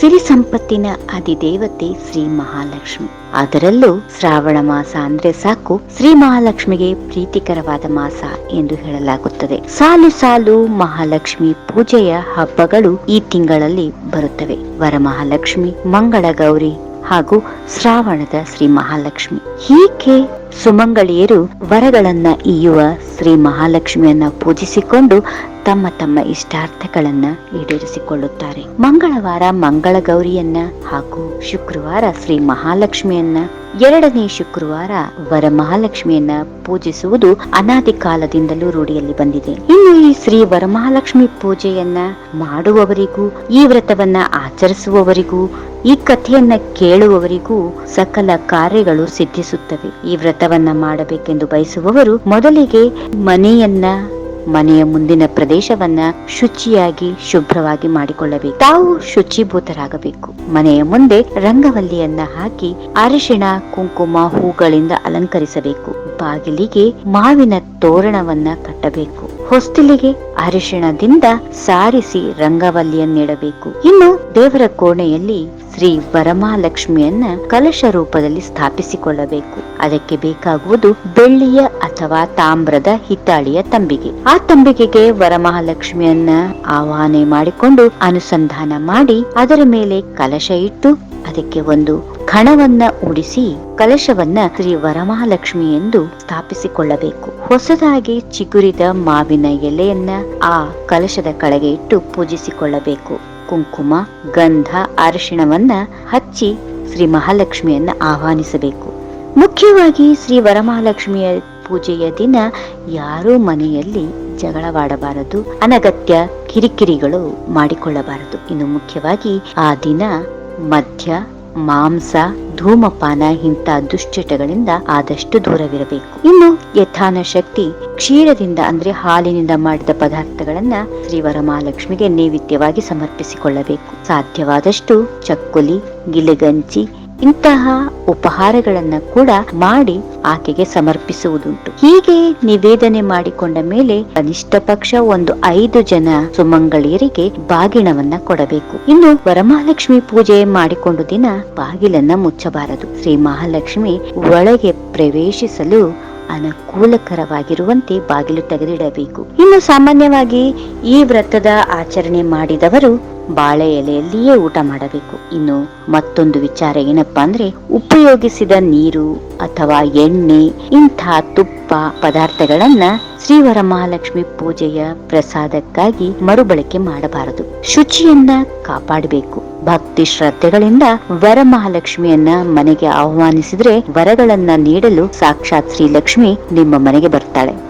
ಸಿರಿ ಸಂಪತ್ತಿನ ಅಧಿದೇವತೆ ಶ್ರೀ ಮಹಾಲಕ್ಷ್ಮಿ. ಅದರಲ್ಲೂ ಶ್ರಾವಣ ಮಾಸ ಅಂದ್ರೆ ಸಾಕು, ಶ್ರೀ ಮಹಾಲಕ್ಷ್ಮಿಗೆ ಪ್ರೀತಿಕರವಾದ ಮಾಸ ಎಂದು ಹೇಳಲಾಗುತ್ತದೆ. ಸಾಲು ಸಾಲು ಮಹಾಲಕ್ಷ್ಮಿ ಪೂಜೆಯ ಹಬ್ಬಗಳು ಈ ತಿಂಗಳಲ್ಲಿ ಬರುತ್ತವೆ. ವರಮಹಾಲಕ್ಷ್ಮಿ ಮಂಗಳ ಗೌರಿ ಹಾಗೂ ಶ್ರಾವಣದ ಶ್ರೀ ಮಹಾಲಕ್ಷ್ಮಿ. ಹೀಗೆ ಸುಮಂಗಳಿಯರು ವರಗಳನ್ನ ಇಯ್ಯುವ ಶ್ರೀ ಮಹಾಲಕ್ಷ್ಮಿಯನ್ನ ಪೂಜಿಸಿಕೊಂಡು ತಮ್ಮ ತಮ್ಮ ಇಷ್ಟಾರ್ಥಗಳನ್ನ ಈಡೇರಿಸಿಕೊಳ್ಳುತ್ತಾರೆ. ಮಂಗಳವಾರ ಮಂಗಳ ಗೌರಿಯನ್ನ ಹಾಗೂ ಶುಕ್ರವಾರ ಶ್ರೀ ಮಹಾಲಕ್ಷ್ಮಿಯನ್ನ, ಎರಡನೇ ಶುಕ್ರವಾರ ವರ ಮಹಾಲಕ್ಷ್ಮಿಯನ್ನ ಪೂಜಿಸುವುದು ಅನಾದಿ ಕಾಲದಿಂದಲೂ ರೂಢಿಯಲ್ಲಿ ಬಂದಿದೆ. ಇನ್ನು ಈ ಶ್ರೀ ವರಮಹಾಲಕ್ಷ್ಮಿ ಪೂಜೆಯನ್ನ ಮಾಡುವವರಿಗೂ, ಈ ವ್ರತವನ್ನ ಆಚರಿಸುವವರಿಗೂ, ಈ ಕಥೆಯನ್ನ ಕೇಳುವವರಿಗೂ ಸಕಲ ಕಾರ್ಯಗಳು ಸಿದ್ಧಿಸುತ್ತವೆ. ಈ ವ್ರತವನ್ನ ಮಾಡಬೇಕೆಂದು ಬಯಸುವವರು ಮೊದಲಿಗೆ ಮನೆಯನ್ನ, ಮನೆಯ ಮುಂದಿನ ಪ್ರದೇಶವನ್ನ ಶುಚಿಯಾಗಿ, ಶುಭ್ರವಾಗಿ ಮಾಡಿಕೊಳ್ಳಬೇಕು. ತಾವು ಶುಚಿಭೂತರಾಗಬೇಕು. ಮನೆಯ ಮುಂದೆ ರಂಗವಲ್ಲಿಯನ್ನ ಹಾಕಿ ಅರಿಶಿಣ, ಕುಂಕುಮ, ಹೂಗಳಿಂದ ಅಲಂಕರಿಸಬೇಕು. ಬಾಗಿಲಿಗೆ ಮಾವಿನ ತೋರಣವನ್ನ ಕಟ್ಟಬೇಕು. ಹೊಸ್ತಿಲಿಗೆ ಅರಿಶಿಣದಿಂದ ಸಾರಿಸಿ ರಂಗವಲ್ಲಿಯನ್ನಿಡಬೇಕು. ಇನ್ನು ದೇವರ ಕೋಣೆಯಲ್ಲಿ ಶ್ರೀ ವರಮಹಾಲಕ್ಷ್ಮಿಯನ್ನ ಕಲಶ ರೂಪದಲ್ಲಿ ಸ್ಥಾಪಿಸಿಕೊಳ್ಳಬೇಕು. ಅದಕ್ಕೆ ಬೇಕಾಗುವುದು ಬೆಳ್ಳಿಯ ಅಥವಾ ತಾಮ್ರದ ಹಿತ್ತಾಳಿಯ ತಂಬಿಗೆ. ಆ ತಂಬಿಗೆಗೆ ವರಮಹಾಲಕ್ಷ್ಮಿಯನ್ನ ಆವಾಹನೆ ಮಾಡಿಕೊಂಡು ಅನುಸಂಧಾನ ಮಾಡಿ ಅದರ ಮೇಲೆ ಕಲಶ ಇಟ್ಟು ಅದಕ್ಕೆ ಒಂದು ಕಣವನ್ನ ಉಡಿಸಿ ಕಲಶವನ್ನ ಶ್ರೀ ವರಮಹಾಲಕ್ಷ್ಮಿ ಎಂದು ಸ್ಥಾಪಿಸಿಕೊಳ್ಳಬೇಕು. ಹೊಸದಾಗಿ ಚಿಗುರಿದ ಮಾವಿನ ಎಲೆಯನ್ನ ಆ ಕಲಶದ ಕೆಳಗೆ ಇಟ್ಟು ಪೂಜಿಸಿಕೊಳ್ಳಬೇಕು. ಕುಂಕುಮ, ಗಂಧ, ಅರಿಶಿಣವನ್ನ ಹಚ್ಚಿ ಶ್ರೀ ಮಹಾಲಕ್ಷ್ಮಿಯನ್ನ ಆಹ್ವಾನಿಸಬೇಕು. ಮುಖ್ಯವಾಗಿ ಶ್ರೀ ವರಮಹಾಲಕ್ಷ್ಮಿಯ ಪೂಜೆಯ ದಿನ ಯಾರೂ ಮನೆಯಲ್ಲಿ ಜಗಳವಾಡಬಾರದು. ಅನಗತ್ಯ ಕಿರಿಕಿರಿಗಳು ಮಾಡಿಕೊಳ್ಳಬಾರದು. ಇನ್ನು ಮುಖ್ಯವಾಗಿ ಆ ದಿನ ಮದ್ಯ ಮಾಂಸ, ಧೂಮಪಾನ ಇಂಥ ದುಶ್ಚಟಗಳಿಂದ ಆದಷ್ಟು ದೂರವಿರಬೇಕು. ಇನ್ನು ಯಥಾನ ಶಕ್ತಿ ಕ್ಷೀರದಿಂದ ಅಂದ್ರೆ ಹಾಲಿನಿಂದ ಮಾಡಿದ ಪದಾರ್ಥಗಳನ್ನ ಶ್ರೀ ವರಮಹಾಲಕ್ಷ್ಮಿಗೆ ನೈವೇದ್ಯವಾಗಿ ಸಮರ್ಪಿಸಿಕೊಳ್ಳಬೇಕು. ಸಾಧ್ಯವಾದಷ್ಟು ಚಕ್ಕುಲಿ ಗಿಲಿಗಂಚಿ ಇಂತಹ ಉಪಹಾರಗಳನ್ನ ಕೂಡ ಮಾಡಿ ಆಕೆಗೆ ಸಮರ್ಪಿಸುವುದುಂಟು. ಹೀಗೆ ನಿವೇದನೆ ಮಾಡಿಕೊಂಡ ಮೇಲೆ ಕನಿಷ್ಠ ಪಕ್ಷ ಒಂದು ಐದು ಜನ ಸುಮಂಗಳಿಯರಿಗೆ ಬಾಗಿಣವನ್ನ ಕೊಡಬೇಕು. ಇನ್ನು ವರಮಹಾಲಕ್ಷ್ಮಿ ಪೂಜೆ ಮಾಡಿಕೊಂಡು ದಿನ ಬಾಗಿಲನ್ನ ಮುಚ್ಚಬಾರದು. ಶ್ರೀ ಮಹಾಲಕ್ಷ್ಮಿ ಒಳಗೆ ಪ್ರವೇಶಿಸಲು ಅನುಕೂಲಕರವಾಗಿರುವಂತೆ ಬಾಗಿಲು ತೆಗೆದಿಡಬೇಕು. ಇನ್ನು ಸಾಮಾನ್ಯವಾಗಿ ಈ ವ್ರತದ ಆಚರಣೆ ಮಾಡಿದವರು ಬಾಳೆ ಎಲೆಯಲ್ಲಿಯೇ ಊಟ ಮಾಡಬೇಕು. ಇನ್ನು ಮತ್ತೊಂದು ವಿಚಾರ ಏನಪ್ಪಾ ಅಂದ್ರೆ, ಉಪಯೋಗಿಸಿದ ನೀರು ಅಥವಾ ಎಣ್ಣೆ, ಇಂಥ ತುಪ್ಪ ಪದಾರ್ಥಗಳನ್ನ ಶ್ರೀ ವರಮಹಾಲಕ್ಷ್ಮಿ ಪೂಜೆಯ ಪ್ರಸಾದಕ್ಕಾಗಿ ಮರುಬಳಕೆ ಮಾಡಬಾರದು. ಶುಚಿಯನ್ನ ಕಾಪಾಡಬೇಕು. ಭಕ್ತಿ ಶ್ರದ್ಧೆಗಳಿಂದ ವರಮಹಾಲಕ್ಷ್ಮಿಯನ್ನ ಮನೆಗೆ ಆಹ್ವಾನಿಸಿದ್ರೆ ವರಗಳನ್ನ ನೀಡಲು ಸಾಕ್ಷಾತ್ ಶ್ರೀ ಲಕ್ಷ್ಮಿ ನಿಮ್ಮ ಮನೆಗೆ ಬರ್ತಾಳೆ.